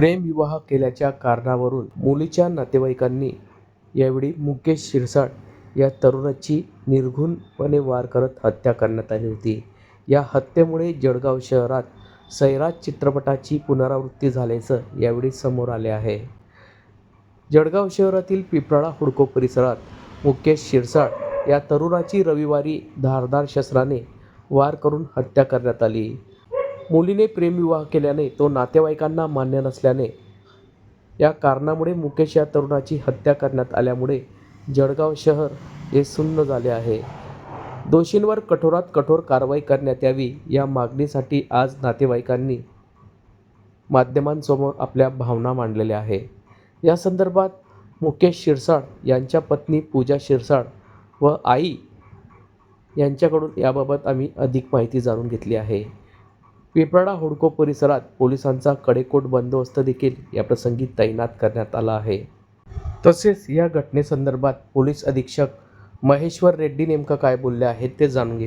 प्रेमविवाह केल्याच्या कारणावरून मुलीच्या नातेवाईकांनी यावेळी मुकेश शिरसाट या तरुणाची निर्घुणपणे वार करत हत्या करण्यात आली होती. या हत्येमुळे जळगाव शहरात सैराज चित्रपटाची पुनरावृत्ती झाल्याचं यावेळी समोर आले आहे. जळगाव शहरातील पिपराळा हुडको परिसरात मुकेश शिरसाट या तरुणाची रविवारी धारदार शस्त्राने वार करून हत्या करण्यात आली. मुलीने प्रेमविवाह केल्याने तो नातेवाईकांना मान्य नसल्याने या कारणामुळे मुकेश या तरुणाची हत्या करण्यात आल्यामुळे जळगाव शहर हे सुन्न झाले आहे. दोषींवर कठोरात कठोर कारवाई करण्यात यावी या मागणीसाठी आज नातेवाईकांनी माध्यमांसमोर आपल्या भावना मांडलेल्या आहे या संदर्भात मुकेश शिरसाळ यांच्या पत्नी पूजा शिरसाळ व आई यांच्याकडून याबाबत आम्ही अधिक माहिती जाणून घेतली आहे. पिंपळा हुडको परिसरात पोलिसांचा कडेकोट बंदोबस्त देखील या प्रसंगी तैनात करण्यात आला आहे. तसेच या घटनेसंदर्भात पोलीस अधीक्षक महेश्वर रेड्डी नेमकं काय बोलले आहेत ते जाणून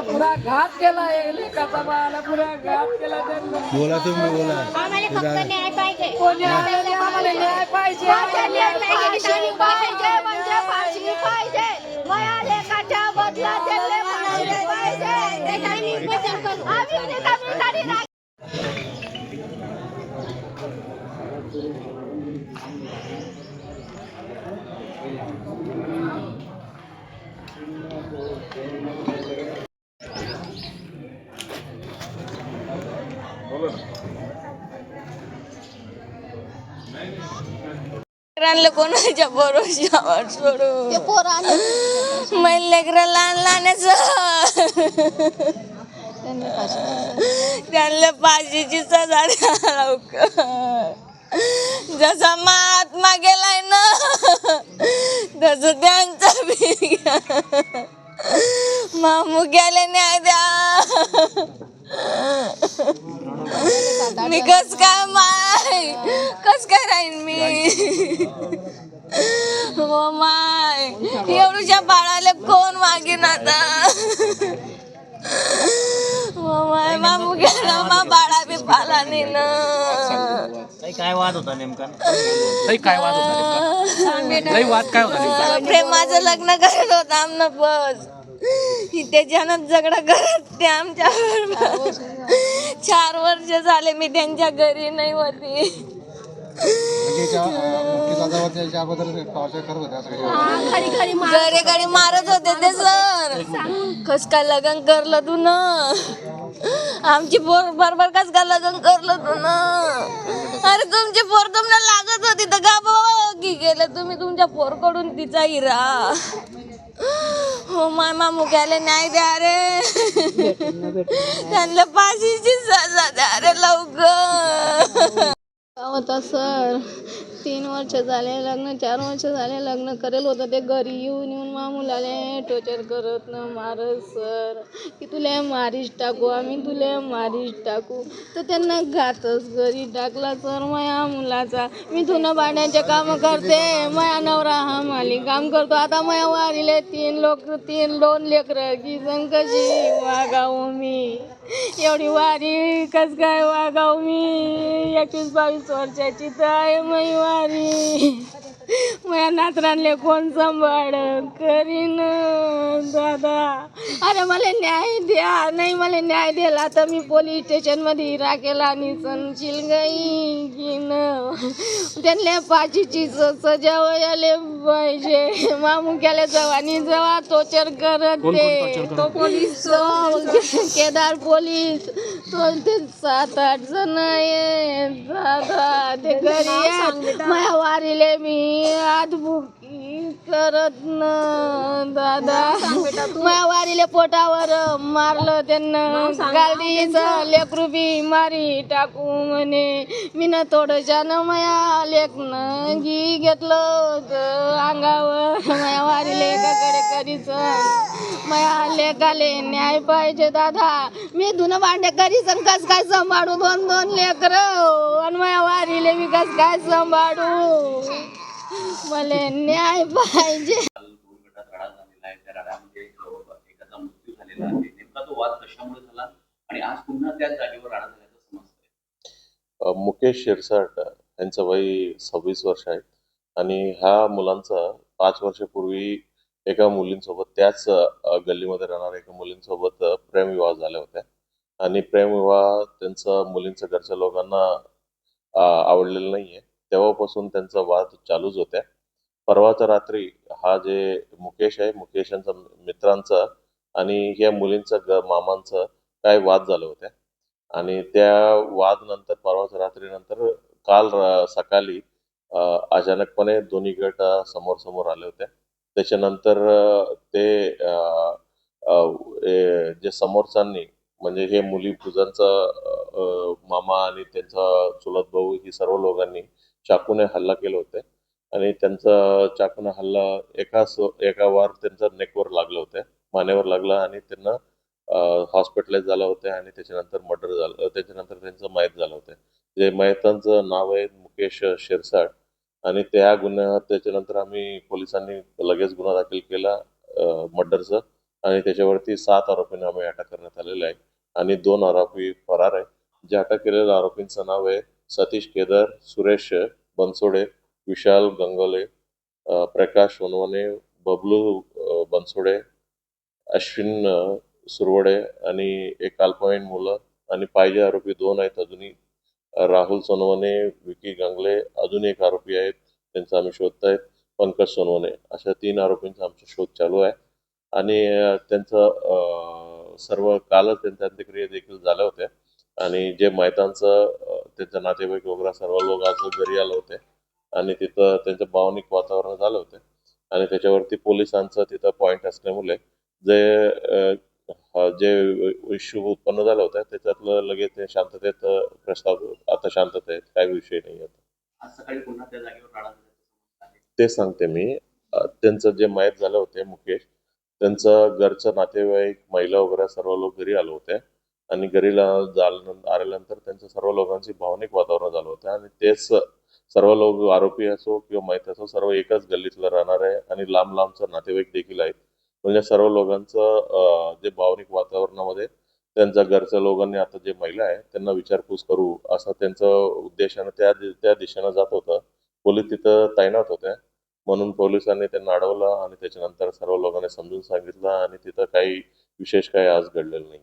पुरा घात केला आहे लेकाचा बाळाला पुरा घात केला त्यांना. बोला तुम्ही बोला. आम्हाला फक्त न्याय पाहिजे. कोणी आलेले आम्हाला न्याय पाहिजे. फाशी पाहिजे पाहिजे म्हणजे फाशी पाहिजे माया लेकाच्या बदला त्यांना म्हणाले पाहिजे त्याच्यानी बचाव करू. आम्ही रिकामी नाही. लेकरांना कोणाच्या भरोशावर सोडू? पोरं आले. लेकरं लहान लहानच. त्यांनी फाशी. त्यांना फाशीची सजा द्या लवकर. जसा महात्मा गेलाय ना तस त्यांचा बी मामू गेले न्याय द्या. मी कस काय माय कस काय राहीन मी? हो माय. एवढ्या बाळाला कोण मागेन आता? हो माय मामू गेला मा बाळा बी पाला नाही ना ताई, काय वाद होता नेमका? काय वाद होता लई वाद काय होता नेमका? प्रेमाचं लग्न करत होतं आमनं बस त्याच्यानं झगडा करत ते आमच्यावर चार वर्ष झाले मी त्यांच्या घरी नाही होती. घरी घरी मारत होते. ते सर. कस काय लग्न करलं तू ना? आमची पोर बरोबर कस काय लग्न करलं तू ना? अरे तुमची पोर तुम्हाला लागत होती तर का की गेलं. तुम्ही तुमच्या पोरकडून तिचा हिरा. हो माय मामू गेले न्याय द्या रे. त्यांना फाशीची सजा द्या रे लवकर. होता सर. तीन वर्ष झाले लग्न चार वर्ष झाले लग्न करेल होतं ते घरी येऊन येऊन मा मुलाले टोचर करत न मारत सर. की तुला मारीच टाकू आम्ही तुला मारीच टाकू. तर त्यांना घातच घरी टाकला सर माया मुलाचा. मी धुणं पाण्याचे कामं करते माया नवरा हा माली काम करतो. आता माया वारीले तीन लोक तीन दोन लेकरं की जण कशी वागावं मी. एवढी वारी कस काय वागाव मी. एकवीस बावीस वर्षाची तर आहे मी वारी. माझ्या नातरांले कोण सांभाळ करीन दादा? अरे मला न्याय द्या. नाही मला न्याय दिला तर मी पोलीस स्टेशनमध्ये राखेल आणि संशील गई की न त्यांना फाशीची सजावयाले पाहिजे मामू केल्या जवानी जवा टोचर करत ते तो पोलीस तो केदार पोलीस तो ते सात आठ जण आहे दादा ते घरी. माझ्या वारीले मी आदबुकी करत न दादा. माझ्या वारीले पोटावर मारलं त्यांना. गाडीचं लेकरू बी मारी टाकू म्हणे. मी न थोडंशानं माया लेकनं घी घेतलं होतं अंगावर. माया वारीले एकाकडे करीच माया लेकाले न्याय पाहिजे दादा. मी धुन भांडे करीच आणि कस काय सांभाळू दोन दोन लेकर? आणि माया वारीले मी कस काय सांभाळू? मला न्याय पाहिजे. मुकेश शिरसाट यांचं वय सव्वीस वर्ष आहे आणि ह्या मुलांचा पाच वर्षापूर्वी एका मुलींसोबत त्याच अ, गल्लीमध्ये राहणाऱ्या एका मुलींसोबत अ, प्रेमविवाह झाल्या होत्या. आणि प्रेमविवाह त्यांचा मुलींच्या घरच्या लोकांना अ, आवडलेलं नाहीये. तेव्हापासून त्यांचा वाद चालूच होत्या. परवाच्या रात्री हा जे मुकेश आहे मुकेश यांचा मित्रांचा आणि या मुलींचा ग- मामांचा काय वाद झाले होत्या. आणि त्या वाद नंतर परवाच्या रात्रीनंतर काल र- सकाळी अचानकपणे दोन्ही गट समोर समोर आले होते. त्याच्यानंतर ते जे समोरच्यांनी म्हणजे हे मुली पूजांचा मामा आणि त्यांचा चुलत भाऊ ही सर्व लोकांनी चाकूने हल्ला केले होते. आणि त्यांचा चाकूने हल्ला एका एका वार त्यांच्या नेकवर लागलं होते मानेवर लागला आणि त्यांना हॉस्पिटलाइज झाला होते आणि त्याच्यानंतर मर्डर झालं त्याच्यानंतर त्यांचं मयत झालं होतं. जे मयतांचं नाव आहे मुकेश शिरसाट आणि त्या गुन्ह्यात त्याच्यानंतर आम्ही पोलिसांनी लगेच गुन्हा दाखल केला मर्डरचा आणि त्याच्यावरती सात आरोपींना आम्ही अटक करण्यात आलेले आहे. आणि दोन आरोपी फरार आहे. जे अटक केलेल्या आरोपींचं नाव आहे सतीश केदार सुरेश बनसोडे विशाल गंगोले प्रकाश सोनवणे बबलू बनसोडे अश्विन सुरवडे आणि एक अल्पवयीन मुलं आणि पाहिजे आरोपी दोन आहेत. अजूनही राहुल सोनवणे विकी गंगले अजून एक आरोपी आहेत त्यांचा आम्ही शोधत आहेत पंकज सोनवणे. अशा तीन आरोपींचा आमचा शोध चालू आहे. आणि त्यांचं सर्व कालच त्यांच्या अंत्यक्रिया देखील झाल्या होत्या. आणि जे मैतांचं त्यांच्या नातेवाईक वगैरे सर्व लोक आज घरी आले होते. आणि तिथं त्यांचं भावनिक वातावरण झालं होतं. आणि त्याच्यावरती पोलिसांचं तिथं पॉईंट असल्यामुळे जे जे इश्यू उत्पन्न झाला होता त्याच्यातलं लगेच शांततेत प्रस्ताव आता शांतता आहे काही विषय नाही आता ते सांगते मी. त्यांचं जे मयत झालं होते मुकेश त्यांचं घरचं नातेवाईक महिला वगैरे सर्व लोक घरी आले होते. आणि घरीला आल्यानंतर त्यांचं सर्व लोकांची भावनिक वातावरण झालं होतं. आणि तेच सर्व लोक आरोपी असो किंवा माहीत असो सर्व एकाच गल्लीतलं राहणार आहे आणि लांब लांबचं नातेवाईक देखील आहेत. म्हणजे सर्व लोकांचं जे भावनिक वातावरणामध्ये त्यांच्या घरच्या लोकांनी आता जे महिला आहे त्यांना विचारपूस करू असं त्यांचा उद्देशानं त्या त्या दिशेनं जात होतं. पोलीस तिथं तैनात होत्या म्हणून पोलिसांनी त्यांना अडवलं आणि त्याच्यानंतर सर्व लोकांनी समजून सांगितलं आणि तिथं काही विशेष काही आज घडलेलं नाही